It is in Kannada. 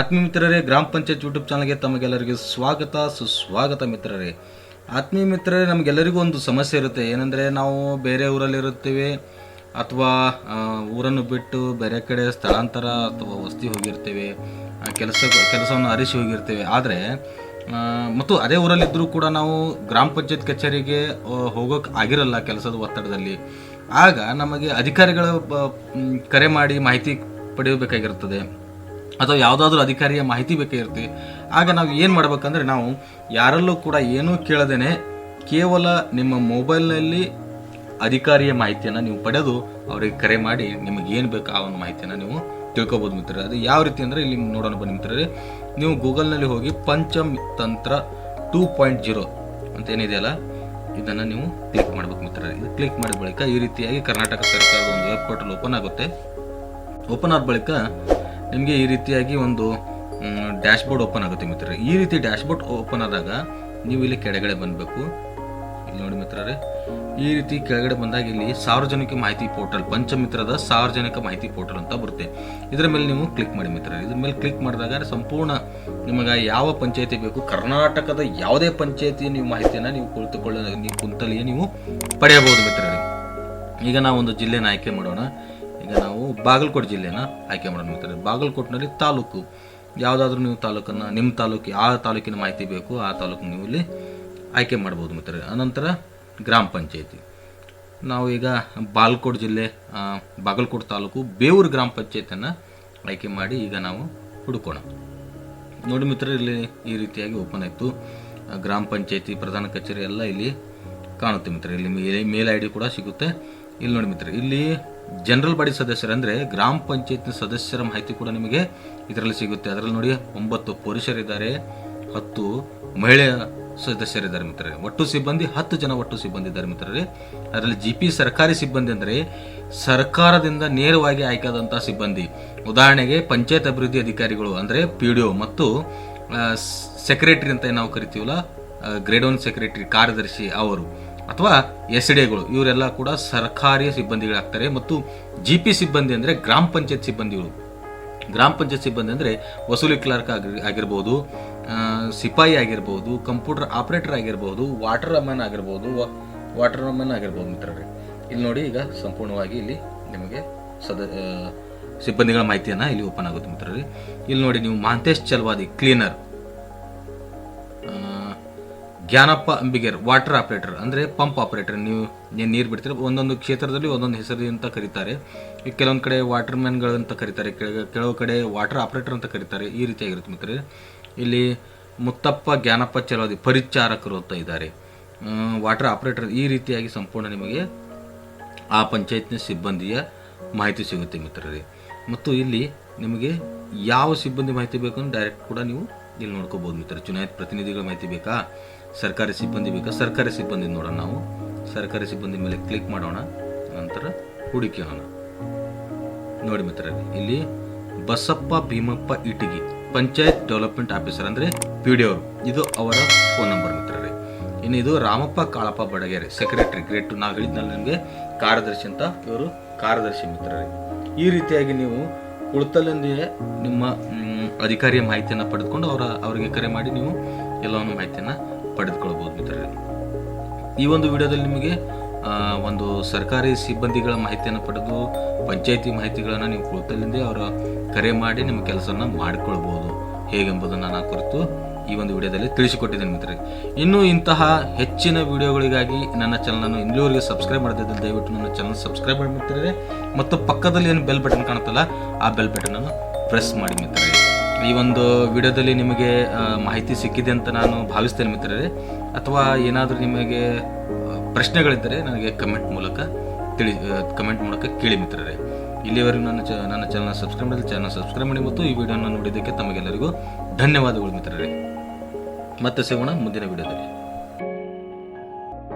ಆತ್ಮೀಯ ಮಿತ್ರರೇ ಗ್ರಾಮ ಪಂಚಾಯತ್ ಯೂಟ್ಯೂಬ್ ಚಾನಲ್ಗೆ ತಮಗೆಲ್ಲರಿಗೂ ಸ್ವಾಗತ, ಸುಸ್ವಾಗತ ಮಿತ್ರರೇ. ಆತ್ಮೀಯ ಮಿತ್ರರೇ ನಮಗೆಲ್ಲರಿಗೂ ಒಂದು ಸಮಸ್ಯೆ ಇರುತ್ತೆ. ಏನಂದರೆ ನಾವು ಬೇರೆ ಊರಲ್ಲಿರುತ್ತೇವೆ ಅಥವಾ ಊರನ್ನು ಬಿಟ್ಟು ಬೇರೆ ಕಡೆ ಸ್ಥಳಾಂತರ ಅಥವಾ ವಸ್ತಿ ಹೋಗಿರ್ತೇವೆ ಕೆಲಸ, ಕೆಲಸವನ್ನು ಅರಿಸಿ ಹೋಗಿರ್ತೇವೆ. ಆದರೆ ಮತ್ತು ಅದೇ ಊರಲ್ಲಿದ್ದರೂ ಕೂಡ ನಾವು ಗ್ರಾಮ ಪಂಚಾಯತ್ ಕಚೇರಿಗೆ ಹೋಗೋಕೆ ಆಗಿರಲ್ಲ ಕೆಲಸದ ಒತ್ತಡದಲ್ಲಿ. ಆಗ ನಮಗೆ ಅಧಿಕಾರಿಗಳ ಕರೆ ಮಾಡಿ ಮಾಹಿತಿ ಪಡೆಯಬೇಕಾಗಿರುತ್ತದೆ ಅಥವಾ ಯಾವುದಾದ್ರೂ ಅಧಿಕಾರಿಯ ಮಾಹಿತಿ ಬೇಕಾಗಿರ್ತೀವಿ ಆಗ ನಾವು ಏನು ಮಾಡ್ಬೇಕಂದ್ರೆ ನಾವು ಯಾರಲ್ಲೂ ಕೂಡ ಏನೂ ಕೇಳದೇನೆ ಕೇವಲ ನಿಮ್ಮ ಮೊಬೈಲ್ನಲ್ಲಿ ಅಧಿಕಾರಿಯ ಮಾಹಿತಿಯನ್ನು ನೀವು ಪಡೆದು ಅವರಿಗೆ ಕರೆ ಮಾಡಿ ನಿಮಗೆ ಏನು ಬೇಕು ಆ ಒಂದು ಮಾಹಿತಿಯನ್ನು ನೀವು ತಿಳ್ಕೊಬೋದು ಮಿತ್ರರೇ. ಅದು ಯಾವ ರೀತಿ ಅಂದರೆ ಇಲ್ಲಿ ನೋಡೋಣ ಬನ್ನಿ ಮಿತ್ರರೇ. ನೀವು ಗೂಗಲ್ನಲ್ಲಿ ಹೋಗಿ ಪಂಚಮ್ ತಂತ್ರ ಟೂ ಪಾಯಿಂಟ್ ಜೀರೋ ಅಂತ ಏನಿದೆಯಲ್ಲ ಇದನ್ನು ನೀವು ಕ್ಲಿಕ್ ಮಾಡಬೇಕು ಮಿತ್ರರೇ. ಇದು ಕ್ಲಿಕ್ ಮಾಡಿದ ಬಳಿಕ ಈ ರೀತಿಯಾಗಿ ಕರ್ನಾಟಕ ಸರ್ಕಾರದ ಒಂದು ವೆಬ್ ಪೋರ್ಟಲ್ ಓಪನ್ ಆಗುತ್ತೆ. ಓಪನ್ ಆದ ಬಳಿಕ ನಿಮಗೆ ಈ ರೀತಿಯಾಗಿ ಒಂದು ಡ್ಯಾಶ್ಬೋರ್ಡ್ ಓಪನ್ ಆಗುತ್ತೆ ಮಿತ್ರರೇ. ಈ ರೀತಿ ಡ್ಯಾಶ್ಬೋರ್ಡ್ ಓಪನ್ ಆದಾಗ ನೀವು ಇಲ್ಲಿ ಕೆಳಗಡೆ ಬಂದಬೇಕು. ಇಲ್ಲಿ ನೋಡಿ ಮಿತ್ರರೇ, ಈ ರೀತಿ ಕೆಳಗಡೆ ಬಂದಾಗ ಇಲ್ಲಿ ಸಾರ್ವಜನಿಕ ಮಾಹಿತಿ ಪೋರ್ಟಲ್ ಪಂಚಮಿತ್ರದ ಸಾರ್ವಜನಿಕ ಮಾಹಿತಿ ಪೋರ್ಟಲ್ ಅಂತ ಬರುತ್ತೆ. ಇದರ ಮೇಲೆ ನೀವು ಕ್ಲಿಕ್ ಮಾಡಿ ಮಿತ್ರರೇ. ಇದ್ರ ಮೇಲೆ ಕ್ಲಿಕ್ ಮಾಡಿದಾಗ ಸಂಪೂರ್ಣ ನಿಮಗೆ ಯಾವ ಪಂಚಾಯತಿ ಬೇಕು, ಕರ್ನಾಟಕದ ಯಾವುದೇ ಪಂಚಾಯತಿ ನೀವು ಮಾಹಿತಿಯನ್ನು ನೀವು ಕುಳಿತುಕೊಳ್ಳ, ನೀವು ಕುಂತಲ್ಲಿಯೇ ನೀವು ಪಡೆಯಬಹುದು ಮಿತ್ರರೇ. ಈಗ ನಾವು ಒಂದು ಜಿಲ್ಲೆನ ಆಯ್ಕೆ ಮಾಡೋಣ. ಈಗ ನಾವು ಬಾಗಲಕೋಟೆ ಜಿಲ್ಲೆನ ಆಯ್ಕೆ ಮಾಡೋಣ ಮಿತ್ರರೇ ಬಾಗಲಕೋಟಿನಲ್ಲಿ ತಾಲೂಕು. ಯಾವುದಾದ್ರೂ ನೀವು ತಾಲೂಕನ್ನು, ನಿಮ್ಮ ತಾಲೂಕು, ಆ ತಾಲೂಕಿನ ಮಾಹಿತಿ ಬೇಕು, ಆ ತಾಲೂಕು ನೀವು ಇಲ್ಲಿ ಆಯ್ಕೆ ಮಾಡ್ಬೋದು ಮಿತ್ರರೇ ಅನಂತರ ಗ್ರಾಮ ಪಂಚಾಯತಿ. ನಾವು ಈಗ ಬಾಗಲಕೋಟೆ ಜಿಲ್ಲೆ ಬಾಗಲಕೋಟೆ ತಾಲೂಕು, ಬೇವೂರು ಗ್ರಾಮ ಪಂಚಾಯತಿಯನ್ನು ಆಯ್ಕೆ ಮಾಡಿ ಈಗ ನಾವು ಹುಡುಕೋಣ. ನೋಡಿ ಮಿತ್ರ ಇಲ್ಲಿ ಈ ರೀತಿಯಾಗಿ ಓಪನ್ ಆಯಿತು. ಗ್ರಾಮ ಪಂಚಾಯತಿ, ಪ್ರಧಾನ ಕಚೇರಿ ಎಲ್ಲ ಇಲ್ಲಿ ಕಾಣುತ್ತೆ ಮಿತ್ರ ಇಲ್ಲಿ ಮೇಲ್- ಐ ಡಿ ಕೂಡ ಸಿಗುತ್ತೆ. ಇಲ್ಲಿ ನೋಡಿ ಮಿತ್ರ ಇಲ್ಲಿ ಜನರಲ್ ಬಾಡಿ ಸದಸ್ಯರು ಅಂದರೆ ಗ್ರಾಮ ಪಂಚಾಯತ್ನ ಸದಸ್ಯರ ಮಾಹಿತಿ ಕೂಡ ನಿಮಗೆ ಇದರಲ್ಲಿ ಸಿಗುತ್ತೆ. ಅದರಲ್ಲಿ ನೋಡಿ ಒಂಬತ್ತು ಪುರುಷರಿದ್ದಾರೆ, ಹತ್ತು ಮಹಿಳೆಯ ಸದಸ್ಯರಿದ್ದಾರೆ ಮಿತ್ರರೇ. ಒಟ್ಟು ಸಿಬ್ಬಂದಿ, ಹತ್ತು ಜನ ಒಟ್ಟು ಸಿಬ್ಬಂದಿ ಇದ್ದಾರೆ ಮಿತ್ರರೇ. ಅದರಲ್ಲಿ ಜಿ ಪಿ ಸರ್ಕಾರಿ ಸಿಬ್ಬಂದಿ ಅಂದರೆ ಸರ್ಕಾರದಿಂದ ನೇರವಾಗಿ ಆಯ್ಕೆಯಾದಂಥ ಸಿಬ್ಬಂದಿ. ಉದಾಹರಣೆಗೆ ಪಂಚಾಯತ್ ಅಭಿವೃದ್ಧಿ ಅಧಿಕಾರಿಗಳು ಅಂದರೆ ಪಿ ಡಿ ಮತ್ತು ಸೆಕ್ರೆಟರಿ ಅಂತ ನಾವು ಕರಿತೀವಲ್ಲ ಗ್ರೇಡ್ ಒನ್ ಸೆಕ್ರೆಟರಿ, ಕಾರ್ಯದರ್ಶಿ ಅವರು. ಅಥವಾ ಎಸ್ ಡಿಗಳು ಇವರೆಲ್ಲ ಕೂಡ ಸರ್ಕಾರಿ ಸಿಬ್ಬಂದಿಗಳಾಗ್ತಾರೆ ಮತ್ತು ಜಿ ಪಿ ಸಿಬ್ಬಂದಿ ಅಂದರೆ ಗ್ರಾಮ ಪಂಚಾಯತ್ ಸಿಬ್ಬಂದಿಗಳು. ಗ್ರಾಮ ಪಂಚಾಯತ್ ಸಿಬ್ಬಂದಿ ಅಂದರೆ ವಸೂಲಿ ಕ್ಲರ್ಕ್ ಆಗಿ ಆಗಿರ್ಬೋದು ಸಿಪಾಯಿ ಆಗಿರ್ಬೋದು, ಕಂಪ್ಯೂಟರ್ ಆಪರೇಟರ್ ಆಗಿರ್ಬೋದು, ವಾಟರ್ ಮ್ಯಾನ್ ಆಗಿರ್ಬೋದು ವಾಟರ್ ಮ್ಯಾನ್ ಆಗಿರ್ಬೋದು ಮಿತ್ರರೇ. ಇಲ್ಲಿ ನೋಡಿ ಈಗ ಸಂಪೂರ್ಣವಾಗಿ ಇಲ್ಲಿ ನಿಮಗೆ ಸದ ಸಿಬ್ಬಂದಿಗಳ ಮಾಹಿತಿಯನ್ನು ಇಲ್ಲಿ ಓಪನ್ ಆಗುತ್ತೆ ಮಿತ್ರರೇ. ಇಲ್ಲಿ ನೋಡಿ ನೀವು Mantesh Chalavadi, cleaner. Jnanappa Ambiger water operator ಅಂದರೆ ಪಂಪ್ ಆಪರೇಟರ್ ನೀವು ಏನು ನೀರು ಬಿಡ್ತೀರ? ಒಂದೊಂದು ಕ್ಷೇತ್ರದಲ್ಲಿ ಒಂದೊಂದು ಹೆಸರು ಅಂತ ಕರೀತಾರೆ. ಕೆಲವೊಂದು ಕಡೆ ವಾಟರ್ ಮ್ಯಾನ್ಗಳು ಅಂತ ಕರೀತಾರೆ ಕೆಲವು ಕಡೆ ವಾಟರ್ ಆಪರೇಟರ್ ಅಂತ ಕರೀತಾರೆ, ಈ ರೀತಿಯಾಗಿರುತ್ತೆ ಮಿತ್ರರೇ. ಇಲ್ಲಿ ಮುತ್ತಪ್ಪ ಜ್ಞಾನಪ್ಪ ಚಲೋದಿ ಪರಿಚಾರಕರು ಅಂತ ಇದ್ದಾರೆ. ವಾಟರ್ ಆಪರೇಟರ್ ಈ ರೀತಿಯಾಗಿ ಸಂಪೂರ್ಣ ನಿಮಗೆ ಆ ಪಂಚಾಯತ್ನ ಸಿಬ್ಬಂದಿಯ ಮಾಹಿತಿ ಸಿಗುತ್ತೆ ಮಿತ್ರರೇ. ಮತ್ತು ಇಲ್ಲಿ ನಿಮಗೆ ಯಾವ ಸಿಬ್ಬಂದಿ ಮಾಹಿತಿ ಬೇಕು ಡೈರೆಕ್ಟ್ ಕೂಡ ನೀವು ಇಲ್ಲಿ ನೋಡ್ಕೋಬೋದು ಮಿತ್ರ. ಚುನಾಯಿತ ಪ್ರತಿನಿಧಿಗಳ ಮಾಹಿತಿ ಬೇಕಾ? ಸರ್ಕಾರಿ ಸಿಬ್ಬಂದಿ ಬೇಕಾ? ಸರ್ಕಾರಿ ಸಿಬ್ಬಂದಿ ನೋಡೋಣ ನಾವು. ಸರ್ಕಾರಿ ಸಿಬ್ಬಂದಿ ಮೇಲೆ ಕ್ಲಿಕ್ ಮಾಡೋಣ. ನಂತರ ಹುಡುಕೋಣ ನೋಡಿ ಮಿತ್ರರೇ ಇಲ್ಲಿ ಬಸಪ್ಪ ಭೀಮಪ್ಪ ಇಟಗಿ, ಪಂಚಾಯತ್ ಡೆವಲಪ್ಮೆಂಟ್ ಆಫೀಸರ್ ಅಂದರೆ ಪಿ ಡಿ ಅವರು. ಇದು ಅವರ ಫೋನ್ ನಂಬರ್ ಮಿತ್ರರೇ. ಇನ್ನು ಇದು Ramappa Kalappa Badageri secretary grade two ನಾವು ನಿಮಗೆ, ಕಾರ್ಯದರ್ಶಿ ಅಂತ ಇವರು ಕಾರ್ಯದರ್ಶಿ ಮಿತ್ರರೇ. ಈ ರೀತಿಯಾಗಿ ನೀವು ಕುಳಿತಲ್ಲಿಂದಲೇ ನಿಮ್ಮ ಅಧಿಕಾರಿಯ ಮಾಹಿತಿಯನ್ನು ಪಡೆದುಕೊಂಡು ಅವರ, ಅವರಿಗೆ ಕರೆ ಮಾಡಿ ನೀವು ಎಲ್ಲವನ್ನು ಮಾಹಿತಿಯನ್ನು ಪಡೆದುಕೊಳ್ಬೋದು ಮಿತ್ರರೇ. ಈ ಒಂದು ವಿಡಿಯೋದಲ್ಲಿ ನಿಮಗೆ ಒಂದು ಸರ್ಕಾರಿ ಸಿಬ್ಬಂದಿಗಳ ಮಾಹಿತಿಯನ್ನು ಪಡೆದು ಪಂಚಾಯಿತಿ ಮಾಹಿತಿಗಳನ್ನು ನೀವು ಕುಳಿತಲ್ಲಿಂದೇ ಅವರ ಕರೆ ಮಾಡಿ ನಿಮ್ಮ ಕೆಲಸವನ್ನು ಮಾಡಿಕೊಳ್ಬೋದು ಹೇಗೆಂಬುದನ್ನು ನಾನು ಕುರಿತು ಈ ಒಂದು ವಿಡಿಯೋದಲ್ಲಿ ತಿಳಿಸಿಕೊಟ್ಟಿದ್ದೇನೆ ಮಿತ್ರರೇ. ಇನ್ನು ಇಂತಹ ಹೆಚ್ಚಿನ ವಿಡಿಯೋಗಳಿಗಾಗಿ ನನ್ನ ಚಾನಲನ್ನು ಇಲ್ಲಿವರೆಗೆ ಸಬ್ಸ್ಕ್ರೈಬ್ ಮಾಡದಿದ್ದರೆ ದಯವಿಟ್ಟು ನನ್ನ ಚಾನಲ್ ಸಬ್ಸ್ಕ್ರೈಬ್ ಮಾಡಿ ಮಿತ್ರರೇ. ಮತ್ತು ಪಕ್ಕದಲ್ಲಿ ಏನು ಬೆಲ್ ಬಟನ್ ಕಾಣುತ್ತಲ್ಲ, ಆ ಬೆಲ್ ಬಟನನ್ನು ಪ್ರೆಸ್ ಮಾಡಿ ಮಿತ್ರರೇ. ಈ ಒಂದು ವಿಡಿಯೋದಲ್ಲಿ ನಿಮಗೆ ಮಾಹಿತಿ ಸಿಕ್ಕಿದೆ ಅಂತ ನಾನು ಭಾವಿಸ್ತೇನೆ ಮಿತ್ರರೇ. ಅಥವಾ ಏನಾದರೂ ನಿಮಗೆ ಪ್ರಶ್ನೆಗಳಿದ್ದರೆ ನನಗೆ ಕಮೆಂಟ್ ಮೂಲಕ ತಿಳಿ ಕಮೆಂಟ್ ಮೂಲಕ ಕೇಳಿ ಮಿತ್ರರೇ. ಇಲ್ಲಿವರೆಗೂ ನನ್ನ ಚ, ನನ್ನ ಚಾನಲ್ ಸಬ್ಸ್ಕ್ರೈಬ್ ಮಾಡಿ ಚಾನಲ್ ಸಬ್ಸ್ಕ್ರೈಬ್ ಮಾಡಿ ಮತ್ತು ಈ ವಿಡಿಯೋನ ನೋಡಿದ್ದಕ್ಕೆ ತಮಗೆಲ್ಲರಿಗೂ ಧನ್ಯವಾದಗಳು ಮಿತ್ರರೇ. ಮತ್ತೆ ಸಿಗೋಣ ಮುಂದಿನ ವಿಡಿಯೋದಲ್ಲಿ.